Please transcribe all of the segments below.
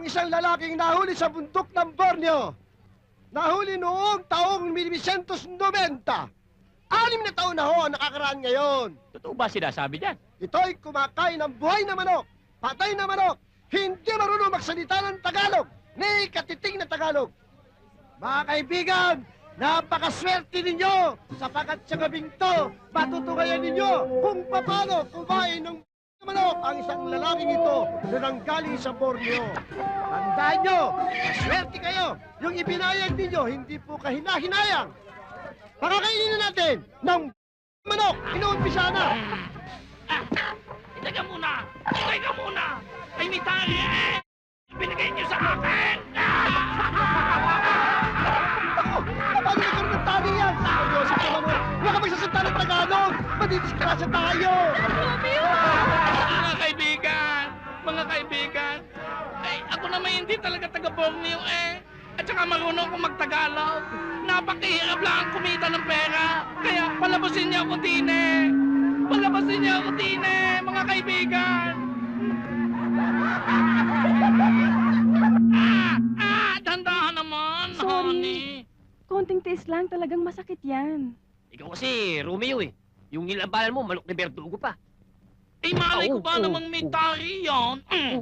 ang isang lalaking nahuli sa bundok ng Borneo. Nahuli noong taong 1990. Anim na taon na ho ang nakakaraan ngayon. Totoo ba sinasabi niyan? Ito'y kumakain ng buhay na manok, patay na manok, hindi marunong magsalita ng Tagalog, ni katiting na Tagalog. Mga kaibigan, napakaswerte ninyo sapagkat sa gabing to, matutugayan ninyo kung paano kumain ng manok ang isang lalaking ito na nanggaling sa Borneo. Tandaan nyo, maswerte kayo. Yung ibinayag ninyo, hindi po kahina-hinayang. Pakakainin na natin ng manok, inuumpisa na. Teka muna! Teka muna! Ay, may tari! Binigay niyo sa akin! Ako, paano nagkaroon ng tali yan? Seryoso ka naman. Huwag ka magsasalita ng Tagalog. Madidiskrasya tayo. Kaibigan! Mga kaibigan! Ay, ako naman hindi talaga taga Borneo eh! At saka marunong akong magtagalog. Napakahirap lang ang kumita ng pera. Kaya palabasin niyo ako din eh! Palabasin niyo ako din eh, mga kaibigan! Ah! Ah! Dandahan naman, Sorry. honey! Konting tiis lang, talagang masakit yan. Ikaw kasi, Romeo eh. Yung nilabanan mo, malok ni Bertugo pa. Eh, malay ko ba namang may tari yan? Mm.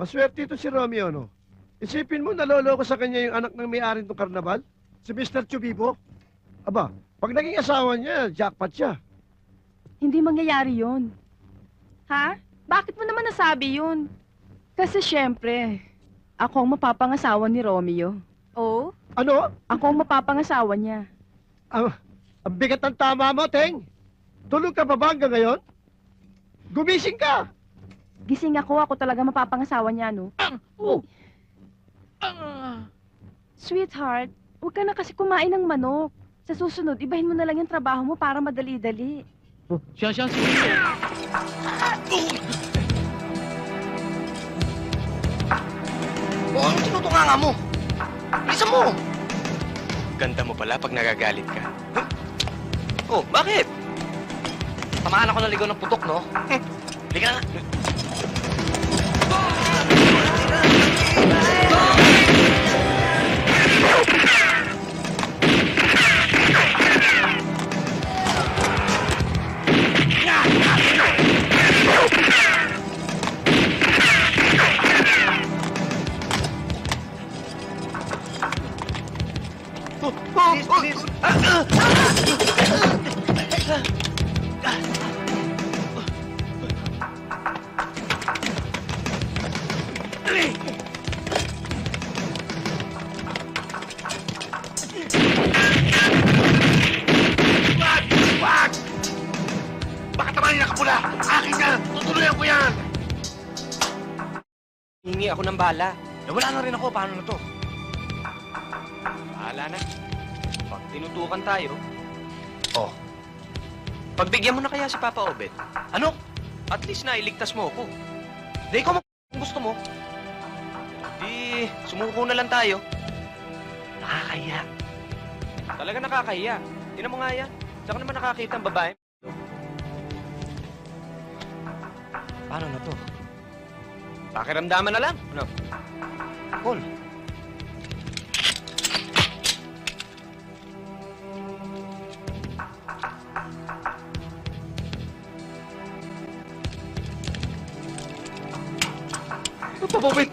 Maswerte ito si Romeo, no? Isipin mo, naloloko sa kanya yung anak ng may-ari ng karnabal? Si Mr. Chubibo? Aba, pag naging asawa niya, jackpot siya. Hindi mangyayari yun. Ha? Bakit mo naman nasabi yun? Kasi syempre, ako ang mapapangasawa ni Romeo. Oh? Ano? Ako ang mapapangasawa niya. Ang, ang bigat ng tama mo, Teng. Tulog ka pa ba hanggang ngayon? Gumising ka! Gising ako, ako talaga mapapangasawa niya, no? Oh. Ah. Sweetheart, huwag ka na kasi kumain ng manok. Sa susunod, ibahin mo na lang yung trabaho mo para madali-dali. Siya, siya, sige. O, ano tinutunganga mo? Bilisan mo! Ganda mo pala pag nagagalit ka. Huh? Oh, bakit? Tamaan ako ng ligaw ng putok, no? Liga na. Oh, oh, Hingi ako ng bala. Nawala na rin ako. Paano na to? Bahala na. Pag tinutukan tayo... Oh. Pagbigyan mo na kaya si Papa Obed. Ano? At least na iligtas mo ako. Di kung gusto mo. Di, sumuko na lang tayo. Nakakahiya. Talaga nakakahiya. Tingnan mo nga yan. Saan naman nakakita ang babae? Paano na to? Pakiramdaman na lang. Ano? Paul. Papawit!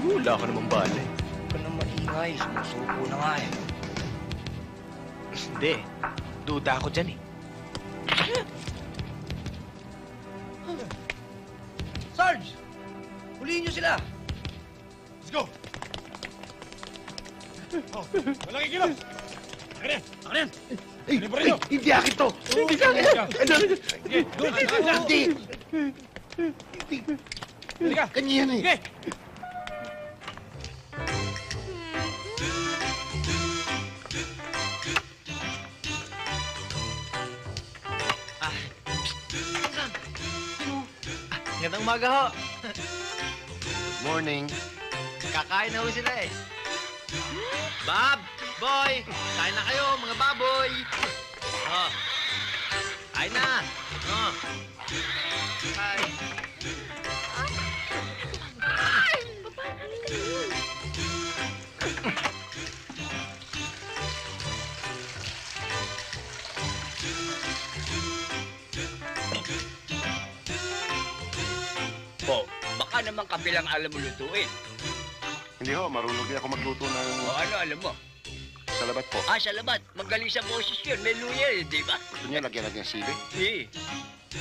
Wala ka naman bala eh. Huwag ka na maingay. Sumusuko na nga eh. Hindi. Duda ako dyan eh. Sarge! Huliin niyo sila! Let's go! Oh, walang ikilos! Akin yan! Akin yan! Ay, Ano ay, hindi akin to! Hindi sa akin! Ano, ano! Hindi! Halika! Kanya yan eh! Sige! Gandang umaga ho. Morning. Kakain na ho sila eh. Bob! Boy! Kain na kayo, mga baboy! Oh. Kain na! Oh. Hi. Po, baka naman kabilang alam mo lutuin. Hindi ho, marunong din ako magluto ng O ano alam mo? salabat po. Ah, salamat. Magaling sa boses yun. May luya eh, di ba? Gusto niya lagyan natin ng sili? Eh.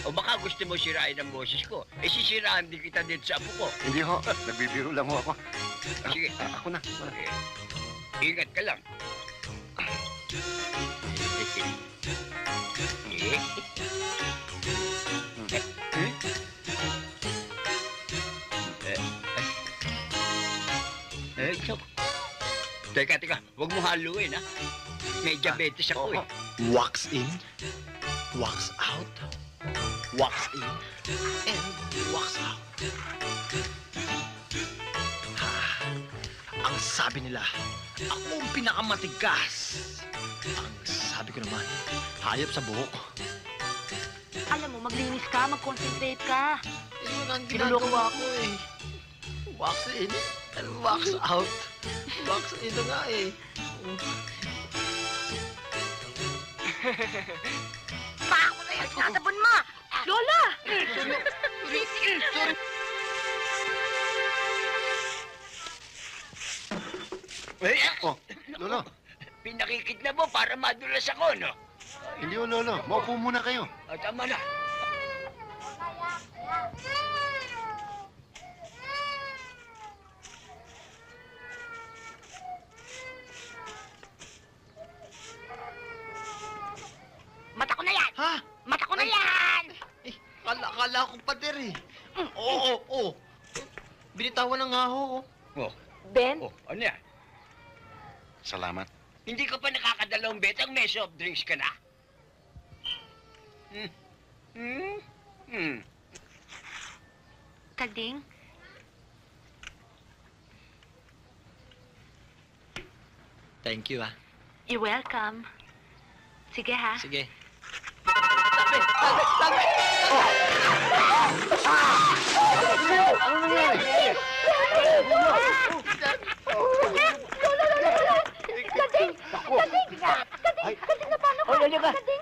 O baka gusto mo sirain ang boses ko. Eh, sisiraan din kita dito sa apo ko. Hindi ho, nagbibiro lang ho ako. Sige. Ah, ako na. ako na. Eh, ingat ka lang. Eh. Eh. Eh. Eh, chok. Teka, teka. Huwag mo haluin, ha? May diabetes ako, eh. Wax in, wax out, wax in, and wax out. Ah, ang sabi nila, ako ang pinakamatigas. Ang sabi ko naman, hayop sa buhok. Alam mo, maglinis ka, mag-concentrate ka. Yun ang ginagawa ko eh. Wax in and wax out. Wax in na nga eh. Baka mo na yan, sinasabon mo! Lola! Eh, Oh, Lolo. pinakikit na mo para madulas ako, no? Hindi ho, Lolo. Maupo muna kayo. O, tama na. Mata ko na yan! Ha? Mata ko na yan! Eh, kala ko pader eh. Oo, oo, oo. Binitawan na nga ho. oh. Ben? Oh, ano yan? Salamat. Hindi ka pa nakakadalawang betang may soft drinks ka na? Hmm? Hmm? Hmm? Kading? Thank you ah. You're welcome. Sige ha. Sige. Ano nangyari? Kading! Kading! Kading! Kading na paano ka? Hoy, halika. Kading! Ano? Halika!